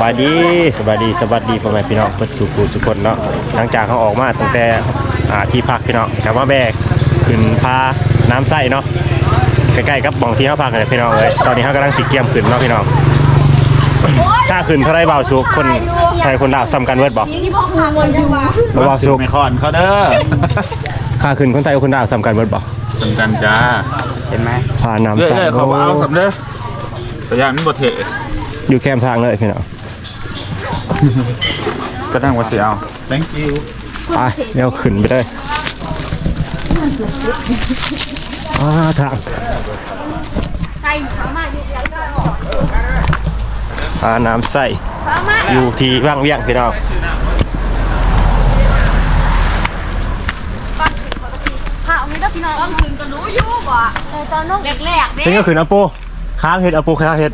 บายดีสบายดีสวัสดีพ่อแม่พี่น้องเพื่อนสู่ผู้สุคนเนาะหลังจากเขาออกมาตั้งแต่อ่าที่พักพี่น้องกลับมาแบกขึ้นพาน้ำใส่เนาะใกล้ๆกับบ่องที่เขาพักเลยพี่น้องเลยตอนนี้เขากำลังสิเกียมขึ้นเนาะพี่น้องถ้าขึ้นเท่าไรเบาสุกคนใครคนดาวซ้ำกันเวิร์ดบอกนี่พ่อค้าคนจังหวะเบาสุกไม่คอนเขาเด้อค่าขึ้นคนไทยคนดาวซ้ำกันเวิร์ดบอกเหมือนกันจ้าเห็นไหมพาน้ำเรื่ใส่อยๆเขาบอกเอาสำเด้อแต่อย่างนี้บทเถอยู่แคมป์ทางเลยพี่น้อง ก็ตั้งว่าเสียเอา thank you ไปเดี๋ยวขึ้นไปเลยอ่าทางใส่สามารถอยู่ใหญ่ได้ออกพาน้ำใส่สามารถอยู่ที่ว่างเวียงพี่น้องข้าวนี้เด้อพี่น้องต้องคืนก็รู้อยู่บ่เออตอนน้องแรกๆเด้นี่ก็คืออาปูค้างเห็ดอาปูค้างเห็ด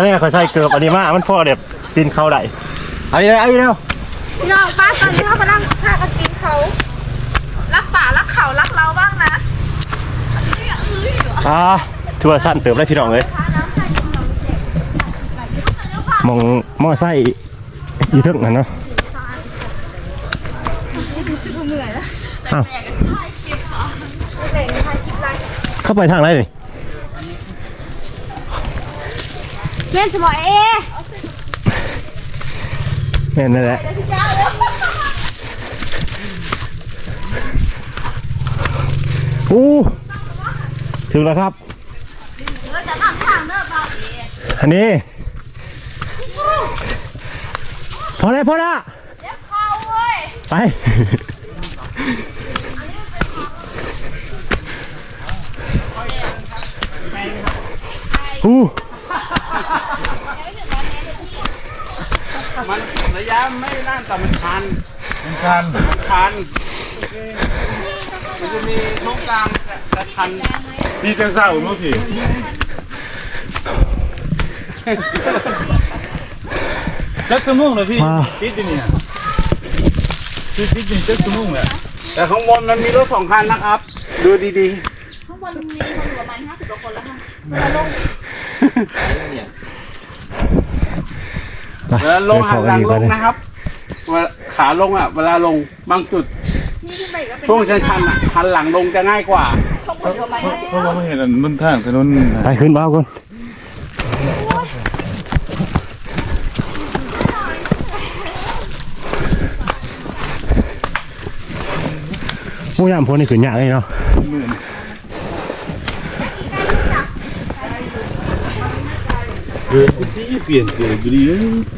เอาหนามเอาเขาเนี่ยเขาใช้เกือบอันนี้มากมันพอเด็บปีนเขาได้เอาอีกเลยเอาอีกแล้วพี่น้องป้าตอนนี้เขากำลังพากันกินเขารักป่ารักเขารักเราบ้างนะอ่าทัวร์สั้นเติมได้พี่น้องเลยพาน้ำใส่ขนมเสร็จมองหม้อไส้อยู่ทึ่งนั่นเนาะอ้าวเข้าไปทางไหนนี่ เล่นสมอเอแม่นนั่นแหละอู้ถึงแล้วครับ อันนี้ พอแล้วพอแล้วไปอู้ มันระยะไม่น่าแต่มันชันมันชันมันชันมันจะมีตรงกลางแต่ชันพี่จังเศร้าเมื่อกี้จักสมุงเลยพี่มาปิดอยู่นี่พี่ปิดอยู่จักสมุงแหละแต่ข้างบนมันมีรถสองคันนะครับ ดูดีข้างบนมีคนอยู่ประมาณ50กว่าคนแล้วค่ะไปๆ เวลาลงหันหลังลงนะนะครับเวลาขาลงอะ เวลาลงบางจุดนี่ขึ้นไปอีกก็เป็นช่วงชันๆอะหันหลังลงจะง่ายกว่าข้างบนอยู่ประมาณ50เพราะว่าไม่เห็นอันบนทางถนนไปขึ้นบ้าก่อนผู้ยามพ้นนี่ขึ้นยากเลยเนาะ เกิดที่เปลี่ยนเกิดดีเลย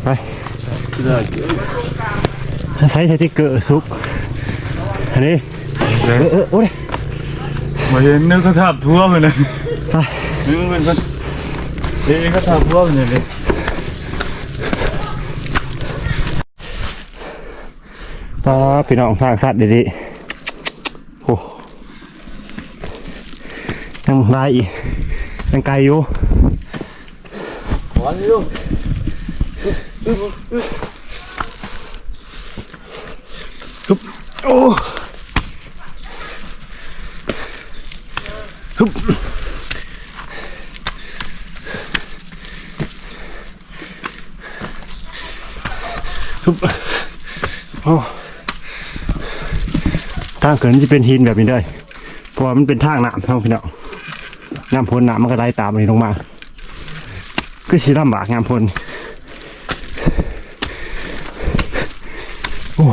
ไปใช้สติ๊กเกอร์ซุกอันนี้เออเออโอ้ยมาเห็นนึกเขาทับทั่วไปเลยไปนึกเป็นคนเอ๊ะเขาทับทั่วไปเลยปอพี่น้องทางสัตว์ดีๆโอ้ยังไล่อีกยังไกลอยู่ ขอนี่ลูกโอ้ฮึบฮึบโอ้ทางเขินจะเป็นหินแบบนี้เลยเพราะว่ามันเป็นทางน้ำท้องพี่น้องน้ำพ้นน้ำมันก็ไหลตามนี้ลงมา ก็สีลำบากงามพ้นโอ้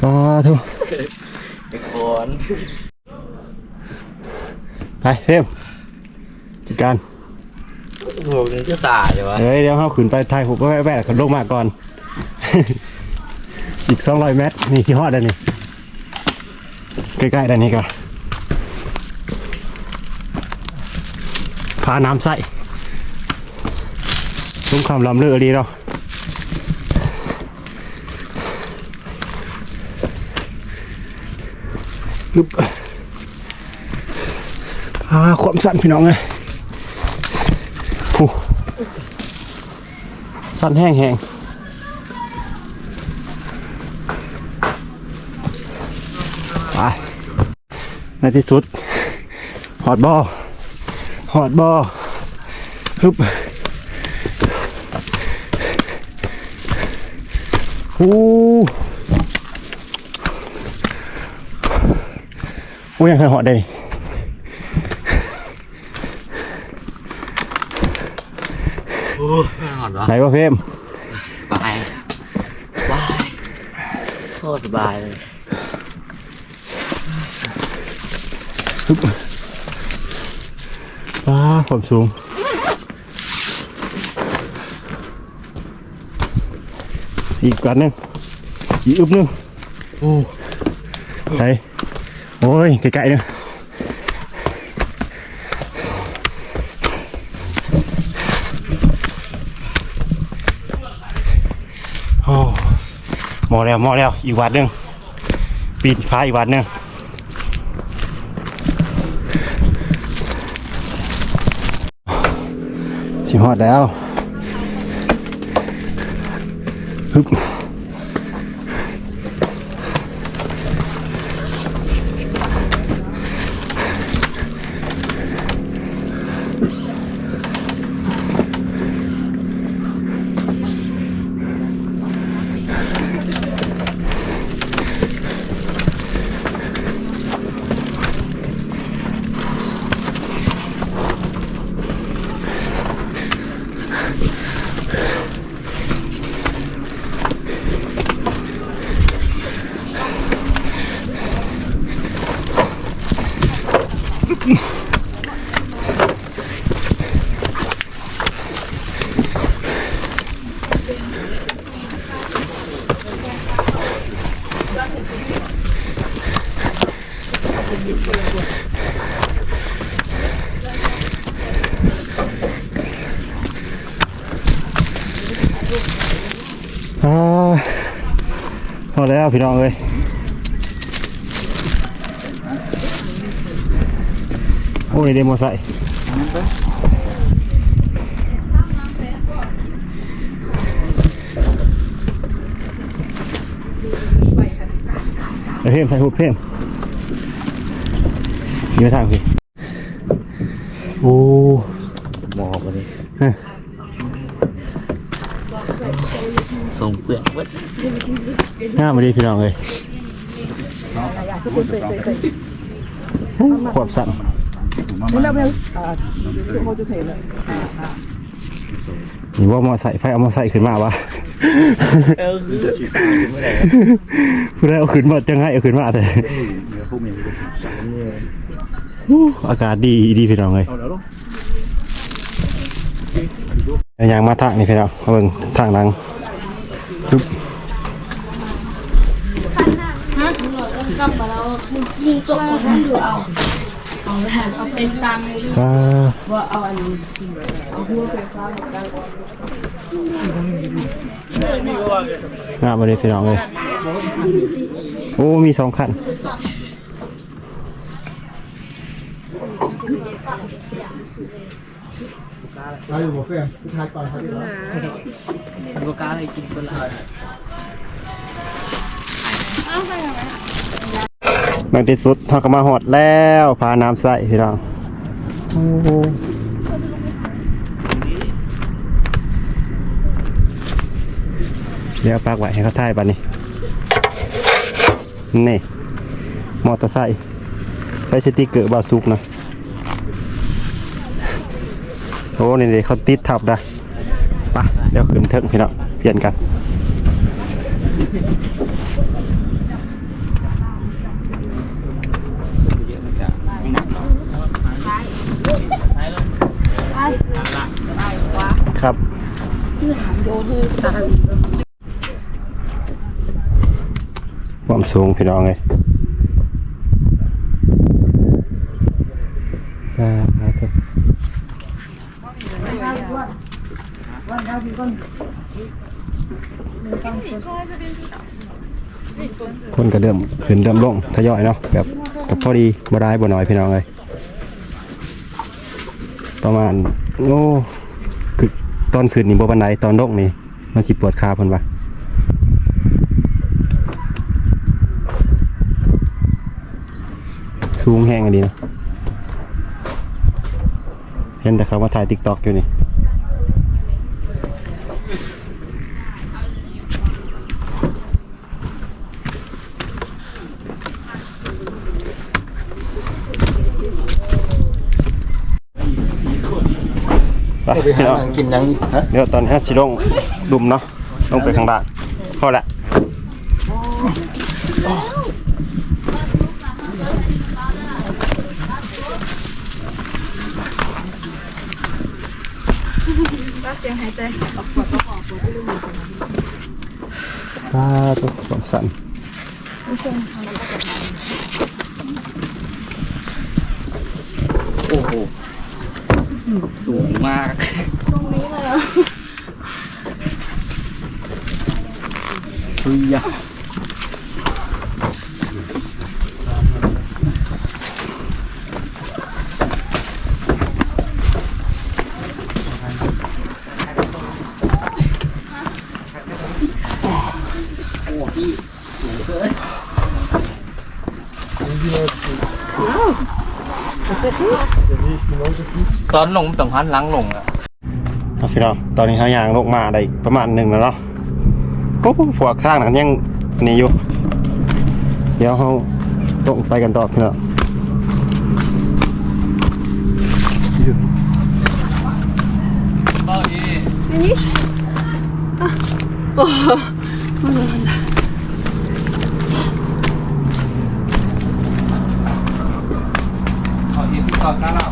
ปลาทุไปเร็วจัดการโหนี่จะสาเลยวะเฮ้ยเดี๋ยวเขาขึ้นไปถ่ายหุบก็แวะๆกันลงมาก่อน อีกสองร้อยเมตร นี่ที่ฮอดแล้วนี่ใกล้ๆด้านนี้ก็ พาน้ำใส่ซุ้มคำลำเลือดีเนาะฮึบอ่าความสั่นพี่น้องเลยโอ้สั่นแห้งแห้งไปในที่สุด หอดบอ หอดบอฮึบอู้โอ้ยังเคยหอดได้โอ้หอดวะไหนวะเฟมสบายสบายโคตรสบายเลย อ้า ความสูง อีกกันหนึงอีกอึบหนึงโอ้ไหนโอ้ยไกลๆเนึงโอ้หมอแล้วหมอแล้วอีกวัดหนึงปีนฟ้าอีกวัดหนึง สิฮอดแล้วฮึบ อ่า พอแล้วพี่น้องเลยโอ้ยเดโมไซค์เอาเพิ่มใส่หุบเพิ่มอยืนทางพี่โอ้หมอกเลยฮะ ส่งเปลือกเว้ยงามมาดีพี่น้องเลยขวบสั่นนี่ว่ามอใส่ไฟเอามอใส่ขึ้นมาวะเออคือสาเมื่อไหร่ผู้ใดเอาขึ้นมาจังไงเอาขึ้นมาแต่อู้อากาศดีดีพี่น้องเลยยางมาทางนี่พี่น้องเอาเบิ่งทางหลัง ยิงตัวนั้นอยู่เอาเอาแทนเอาเป็นตังค์อ่าว่าเอาอันนี้เอาหัวไฟฟ้าของกันงามมาดีพี่น้องเลยโอ้มีสองคันโลกาอะไรกินคนละบา งที่สุดทอก็มาหอดแล้วพาน้ำใส่พี่น้องเดี๋ยวปักไว้ให้เขาถ่ายบัดนี้ นี่ มอเตอร์ไซค์ใส่สติกเกอร์บาซุกนะโอ้นี่เดี๋ยวเขาติดทับนะปะเดี๋ยวขึ้นเทิงพี่น้องเปลี่ยนกัน ครับ ความสูงพี่น้องเลยอ่าอ่าเถอะคนก็เริ่มขึ้นเริ่มลงทยอยเนาะแบบกับพอดีบ่ได้บ่น้อยพี่น้องเลยประมาณโอ้ ตอนขึ้นนี่บ่ปันใดตอนลงนี่มันสิปวดขาพิ่นวะาสูงแห้งอันนี้นะเห็นแต่เขามาถ่ายติ๊กต็อกอยู่นี่ ไปพี่น้องกินยังฮะเดี๋ยวตอนนี้สิลงดุมเนาะลงไปข้างล่างพอละก็เสียงหายใจตาตัวความสั่นโอ้โห สูงมาก ตรงนี้เลยอะ เฮ้ยอะโอ้พี่สูงเกินตอนลงต้องหันหลังลงอะครับพี่น้องตอนนี้เขายางลงมาได้ประมาณหนึ่งแล้วเนาะ โอ้โหพวกข้างนั้นยังอันนี้อยู่ เดี๋ยวเขาลงไปกันต่อพี่น้องนี่โอ้ขอทีต่อซาลา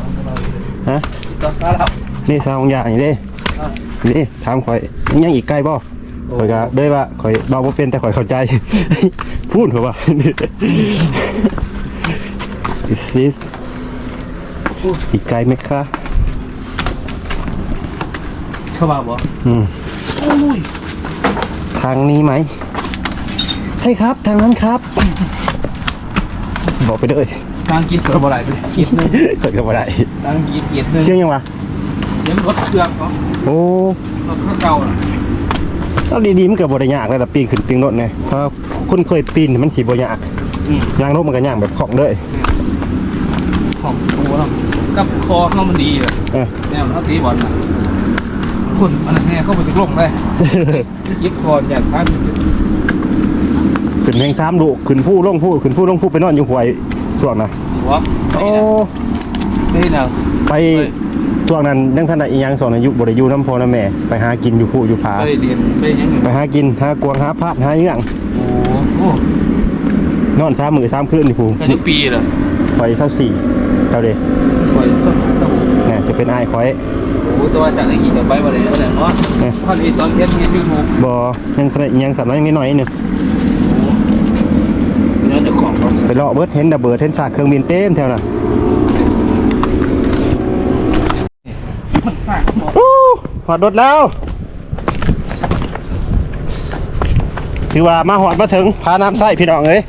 ฮะต่อซาลานี่สาวของอย่างนี้เด้นี่ถามข่อยยังอีกไกลบ่ ข่อยก็เด้ว่าข่อยเบาบ่เป็นแต่ข่อยเข้าใจ พูดเถอะว่า Is this อีกไกลไหมคะเข้ามาบ่อืมทางนี้ไหม ใช่ครับทางนั้นครับ บอกไปเลยทางกินเปิดบ่ไหลไปกินนึงเกิดกับอะไรทางกินเกียรนึงเสียงยังวะเสียงรถเครื่องเขาโอ้รถเขาเศร้าน่ะ ตอนดีๆมันเกิดบริยากเลยละปีนขึ้นปีนรถไงเพราะคุณเคยปีนมันสีบริยากอืมยางรถมันก็ย่างแบบของเลยของตัวเรากับคอเขามันดีเลยเออ แนวเขาตีบอลน่ะคนอันนั้นแน่เข้าไปถึงลงเลยยิบคออยากพันขึ้นแหงซ้ำดุขึ้นผู้ลงผู้ขึ้นผู้ลงผู้ไปนอนอยู่หวยช่วงนะหัวไปโอ้นะนี่นะ ไป ช่วงนั้นยังทันได้อีหยังสอนอายุบริยูน้ำพอน้ำแม่ไปหากินอยู่ผู้อยู่ผาไปเรียนไปยังไงไปหากินหากวางหาพาดหาเรื่องโอ้โหนอนสามมือสามคืนนี่ผู้กันทุกปีเลยคอยเศร้าสี่เท่าเดคอยสมุนสมุนเนี่ยจะเป็นไอ้ายคอยโอ้ตัวจากไอ้กินไปวันไหนวันไหนเนาะเนี่ยตอนนี้ตอนเทสเทสยูทูบบอยังทันได้อีหยังสำนักนิดหน่อยหนึงเนื้อเจ้าของเขาไปเลาะเบิร์ดเห็นดับเบิร์ดเห็นสากเครื่องบินเต็มแถวน่ะ มันฝากหมด อู้ หอดรถแล้ว ถือว่ามาหอดมาถึงพาน้ำใส่พี่น้องเอ้ย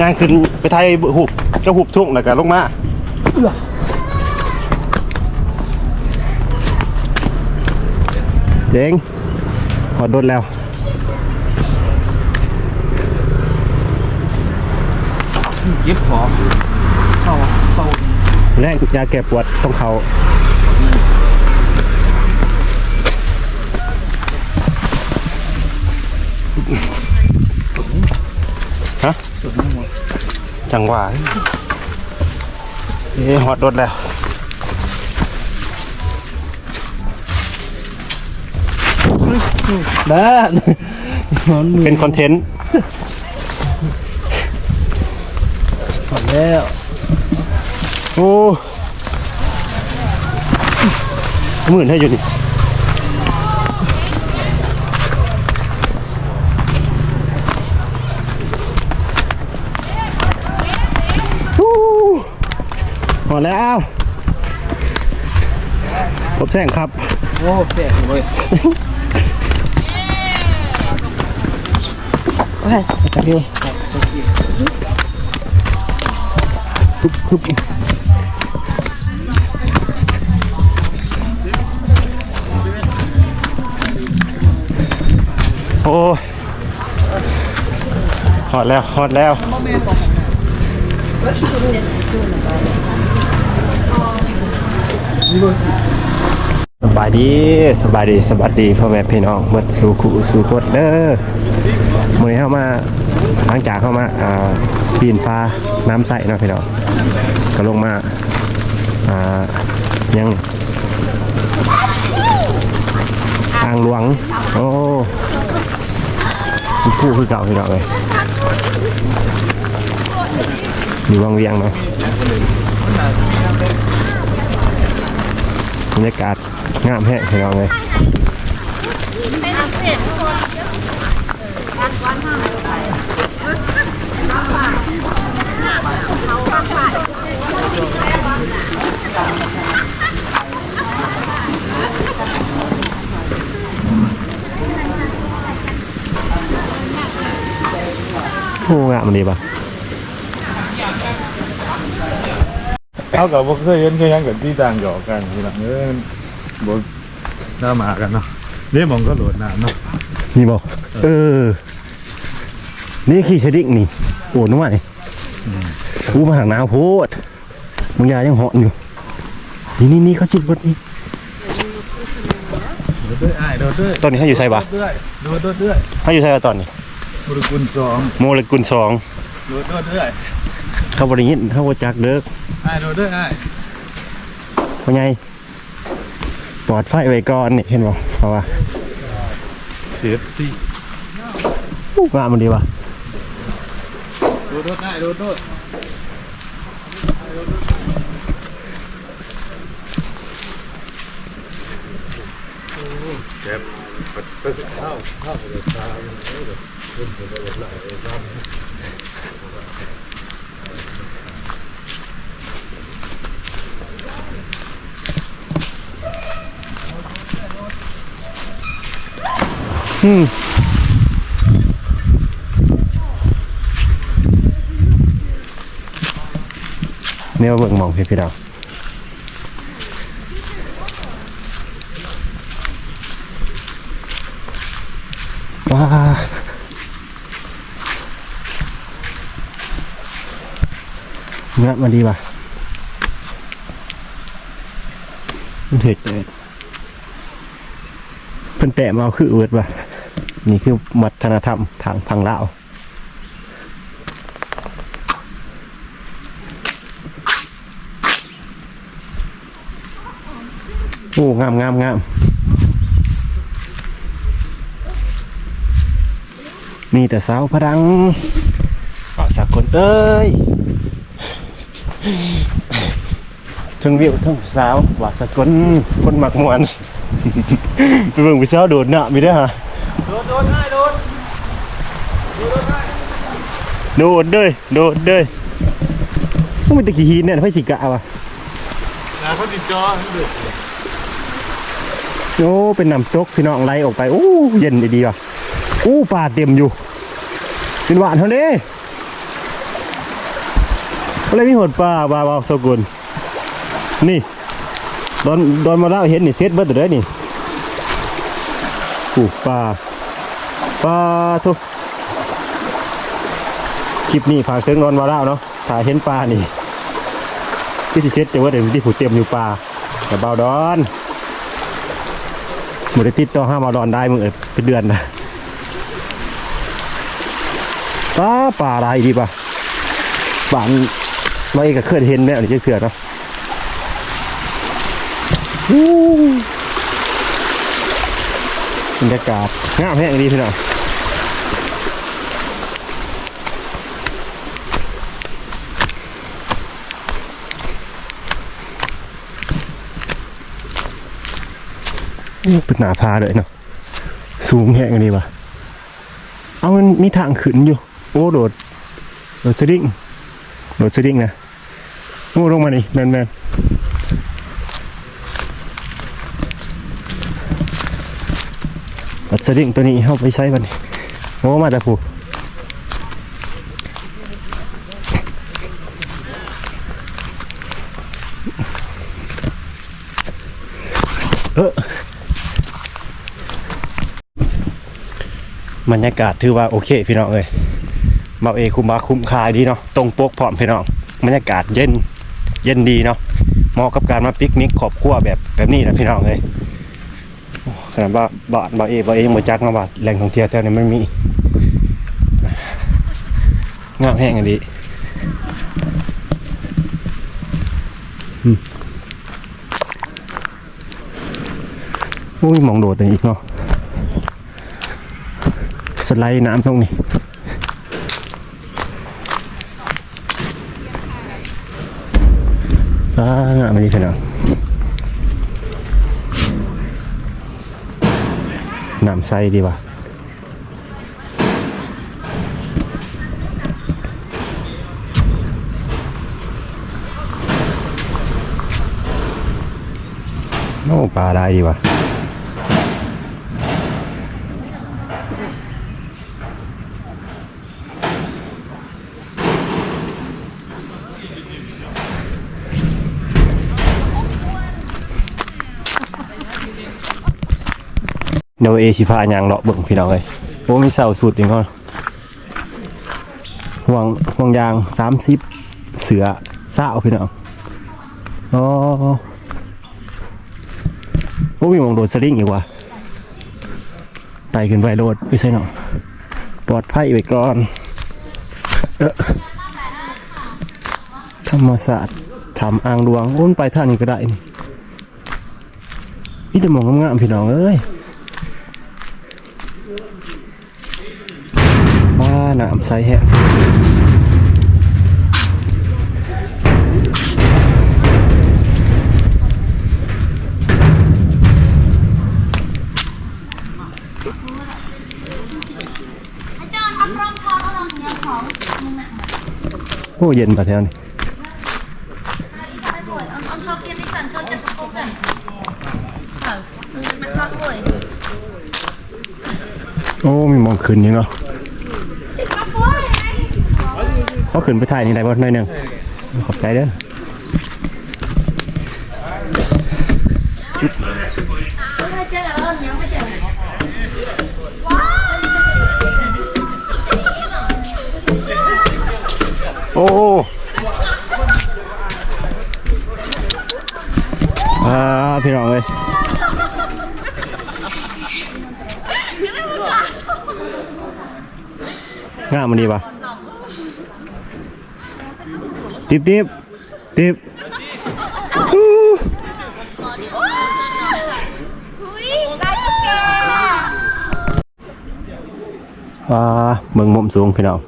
ย่างขึ้นไปไทยหุบเจ้าหุบทุ่งแล้วก็ลงมาเจ๋งหอดรถแล้วเย็บของเข้าเข้าแรงยาแก้ปวดต้องเขา จังหวะเอ๊ะหอดรถแล้วด้านมันมือเป็นคอนเทนต์หมดแล้ว โอ้หมื่นให้อยู่นี่ฮู้ หมดแล้วผมแท่งครับ โอ้แสบเลย thank you ฮึบฮึบโอ้ยฮอดแล้วฮอดแล้วเสบายดีสบายดีสวัสดีพ่อแม่พี่น้องเมื่อสู่ขุสู่กดเด้อมื้อนี้เข้ามาหลังจากเข้ามาอ่าปีนฟ้าน้ำใสเนาะพี่น้องก็ลงมาอ่ายังอ่างหลวงโอ้ฟูคือเก่าพี่น้องเลย อยู่วังเวียงเนาะบรรยากาศงามแห้งพี่น้องเลยโอ้งามดีป่ะ เอากับบ่เคยเห็นเคยยังกันที่ต่างหยอกกันทีหลังเอ้ยมันบ่น่ามากันเนาะนี่มองก็โหลดน้ำเนาะนี่บอกเออ นี่ขี่ชะดิกนี่โอ้นึกว่าไงอู้มาหางน้ำโพดมึงยายังเหอนอยู่ นี่นี่นี่เขาชิดบดนี่โดดด้วยอ้ายโดดด้วยตอนนี้ให้อยู่ไซบะด้วยโดดด้วยด้วยให้อยู่ไซบะตอนนี้บริกุลสองโมเลกุลสองโดดด้วยด้วยเขาบริยินเขาบจักเด้ ออ้ายโดดด้วยอ้ายว่าไงปลอดไฟไว้ก่อนนี่เห็นบ่เพราะว่าเสียที่อู้งามมันดีว่ะโดดด้วยอ้ายโดดด้วย อืมเนี่ยเบิ่งมองพี่พี่ดาวว้าเนื้อมันดีป่ะมันเผ็ดเลยเพิ่นแตะมาเอาคือเอิดว่ะ นี่คือวัฒนธรรมทางพังลาวโอ้งามงามงามมีแต่สาวพรังเอาสักคนเอ้ยทั้งวิวทั้งสาวว่าสักคนคนมักมวนไปเบิ่งไปสาวโดดหน้ามีได้ฮะ โดดโดดอ้ายโดดโดดเด้ยโดดเด้ยพวกมันตะกี้หินเนี่ยไฟสิกะวะนะเขาติดจอเดือดโอ้เป็นน้ำตกพี่น้องไหลออกไปโอ้เย็นดีๆว่ะโอ้ป่าเต็มอยู่เป็นหวานเท่านี้อะไรมีหดป่าบาบาสกุลนี่ตอนตอนมาเล่าเห็นนี่เซตเบิดเด้อนี่อู้ป่า ป่าทุกคลิปนี้ฝากถึงนอนมาเล่าเนาะถ้ายเห็นป่านี่ที่ที่เซ็ตจะว่าเดี๋ยวที่ผูเต็มอยู่ป่าแต่เบาดอนบริติดต่อห้ามาดอนได้มึงเออเป็นเดือนนะป่าป่าอะไรดีปะปานเราเองก็เคยเห็นแน่นี่จะเถื่อนเนาะบรรยากาศงามแห้งดีพี่น้อง เป็นหนาพาเลยเนาะสูงแห้งดีป่ะเอามันมีทางขึ้นอยู่ โอ้โดดโดดสลิงโดดสลิงนะโอ้ลงมานี่แมนแมนโดดสลิงตัวนี้เข้าไปใช้บันโอ้มาแต่ผู้ บรรยากาศถือว่าโอเคพี่น้องเอ้ยมาเอคุมมาคุ้มคายดีเนาะตรงปกพร้อมพี่น้องบรรยากาศเย็นเย็นดีเนาะเหมาะกับการมาปิกนิกครอบครัวแบบแบบนี้นะพี่น้องเลยโอ้ขนาดว่าบ้านบ่าเอบ่าเอหมดจักมาว่าแหล่งท่องเที่ยวแถวนี้มันมีงามแห้งอันนี้อืมโอ้ยมองโดดอีกเนาะ สไลด์น้ำตรงนี้อ่างามดีขนาดน้ำใสดีว่ะโอ้ปลาได้ดีว่ะ เดี๋ยวเอชิพายางเลาะเบิ่งพี่น้องเลยโอ้มีเสาสุดอีกเนาะห่วงห่วงยางสามสิบเสือเศร้าพี่น้องอ๋อโอ้มีหมองโดดสลิงอีกว่ะไต่ขึ้นไปโดดพี่ใส่หน่อยปลอดภัยไว้ก่อนธรรมศาสตร์ทำอ่างดวงโอ้นไปท่านี้ก็ได้นี่นี่แต่หมองงามๆพี่น้องเอ้ย ป้าห นามใสแฮะโอ้เย็นปะแถวนี้โอ้มีมองขึ้นยู่เนาะ เขาขึ้นไปถ่ายนี่ได้บ่หน่อยหนึงขอบใจเด้อโอ้อ่าพี่น้องเลยงามมันดีป่ะ tiếp tiếp tiếp Hú. ว้าเมืองมุมสูงพี่น้อง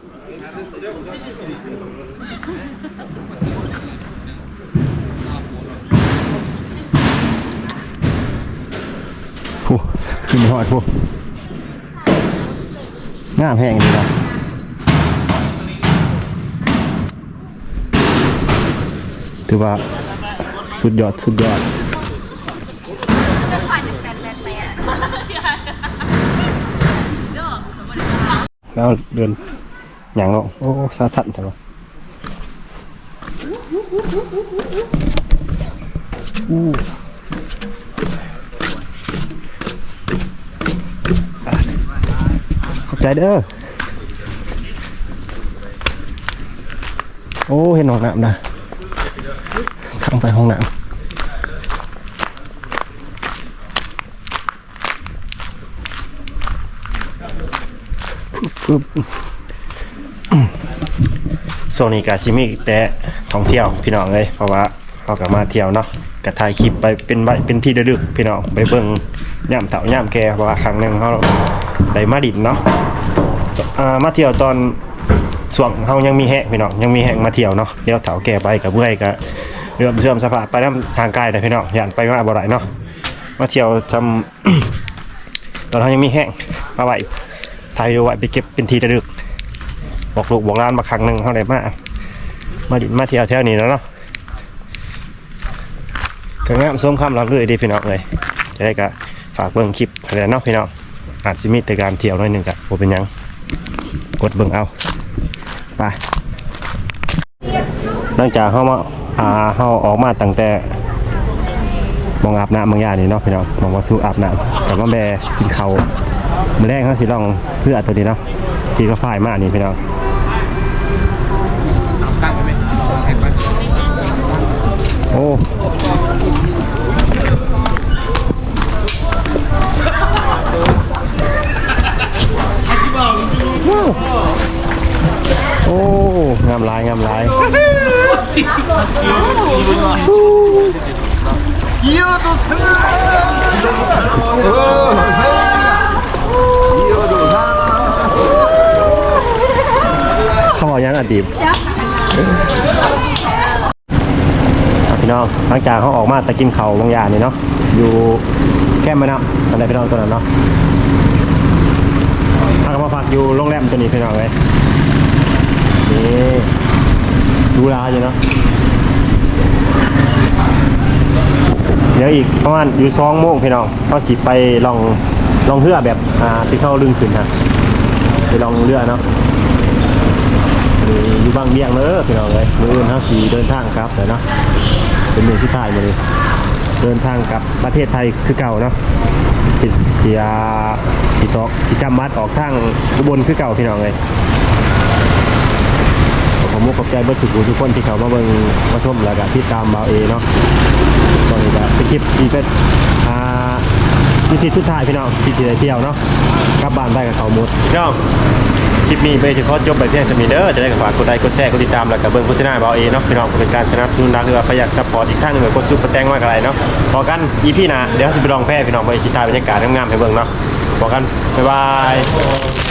ผู้ขึ้นมาหอดผู้งามแห้งดีนะ ถือว่าสุดยอดสุดยอดแล้วเดินอย่างเราโอ้ซาสันแต่ว่าอู้ขอบใจเด้อโอ้เห็นหนองน้ำนะ ทางไปห้องน้ำฟึบฟึบอืมโซนนี้กาซิมิแต่ท่องเที่ยวพี่น้องเลยเพราะว่าเขากลับมาเที่ยวเนาะกระถ่ายคลิปไปเป็นใบเป็นที่ระลึกพี่น้องไปเบิ่งย่ำเต่าย่ำแกเพราะว่าครั้งหนึ่งเขาได้มาดินเนาะอ่ามาเที่ยวตอนส่วงเขายังมีแหงพี่น้องยังมีแหงมาเที่ยวเนาะเดี๋ยวเต่าแกไปกับเมื่อยกับ เรื่อมเชื่อมสภาพไปน้ำทางไกลแต่พี่น้องอย่านไปมาบ่ได้เนาะมาเที่ยวทำตอนเขายังมีแห้งมาไหวถ่ายวิดีโอไว้ไปเก็บเป็นทีระลึก บอกลูกบอกร้านมาครั้งหนึ่งเท่าไหร่มามาดินมาเที่ยวแถวนี้แล้วเนาะก็งามส้มคำรับเลยดีพี่น้องเลยจะได้ก็ฝากเบิ่งคลิปอะไรเนาะพี่น้องอาจจะมีแต่การเที่ยวหน้อยหนึ่งกะโอเป็นยังกดเบิ่งเอาไปหลังจากเข้ามา อ่าเฮาออกมาตั้งแต่มองอาบน้ำบางอย่างนี่เนาะพี่น้องมองว่าสู้อาบน้ำกับว่าแบกินเขาวมื้อแรกเขาสิลองเพื่อตัวนี้เนาะที่ก็ฝ่ายมากนี่พี่น้อง เขาบอกยังอดีตพี่น้องหลังจากเขาออกมาต่กินเขาบางอย่างนี่เนาะอยู่แก้มม่น้ำอะไรพี่น้องตัวนั้นเนาะพักมาพักอยู่โรงแรมตัวนี้พี่น้องเลยนี่ ดูแลอยู่เนาะเดี๋ยวอีกประมาณอยู่สองโมงพี่น้องเขาสิไปลองลองเรือแบบอ่าที่เข้าลึงขึ้นนะไปลองเรือเนาะอยู่บางเบียงเลยพี่น้องเลยมืออื่นเขาสีเดินทางครับเดี๋ยวเนาะเป็นมือที่ถ่ายมาเลยเดินทางกับประเทศไทยคือเก่าเนาะสิเสียสีตอกสีจำมัดออกทางอุบลคือเก่าพี่น้องเลย มุกขอบใจเบิร์ดสุขุทุกคนที่เขามาเบิ่งมาชมแล้วก็ที่ตามบาวเอเนาะตอนนี้ก็เป็นคลิปซีเป็ดอ่าวิธีสุดท้ายพี่น้องที่ที่ได้เที่ยวเนาะกลับบ้านได้กับเขาหมดพี่น้องคลิปนี้ไปเฉพาะจบไปเพียงสมีเดอร์จะได้กับฝากกดไลค์กดแชร์กดติดตามแล้วก็เบิ่งโฆษณาเบาเอเนาะพี่น้องเป็นการสนับสนุนนักเรือประหยัดซัพพอร์ตอีกท่านหนึ่งกดซุปเปอร์แตงมากอะไรเนาะพอกันอีพี่นะเดี๋ยวจะไปลองแพ้พี่น้องไปจิตาบรรยากาศงามๆให้เบิ่งเนาะพอกันบ๊ายบาย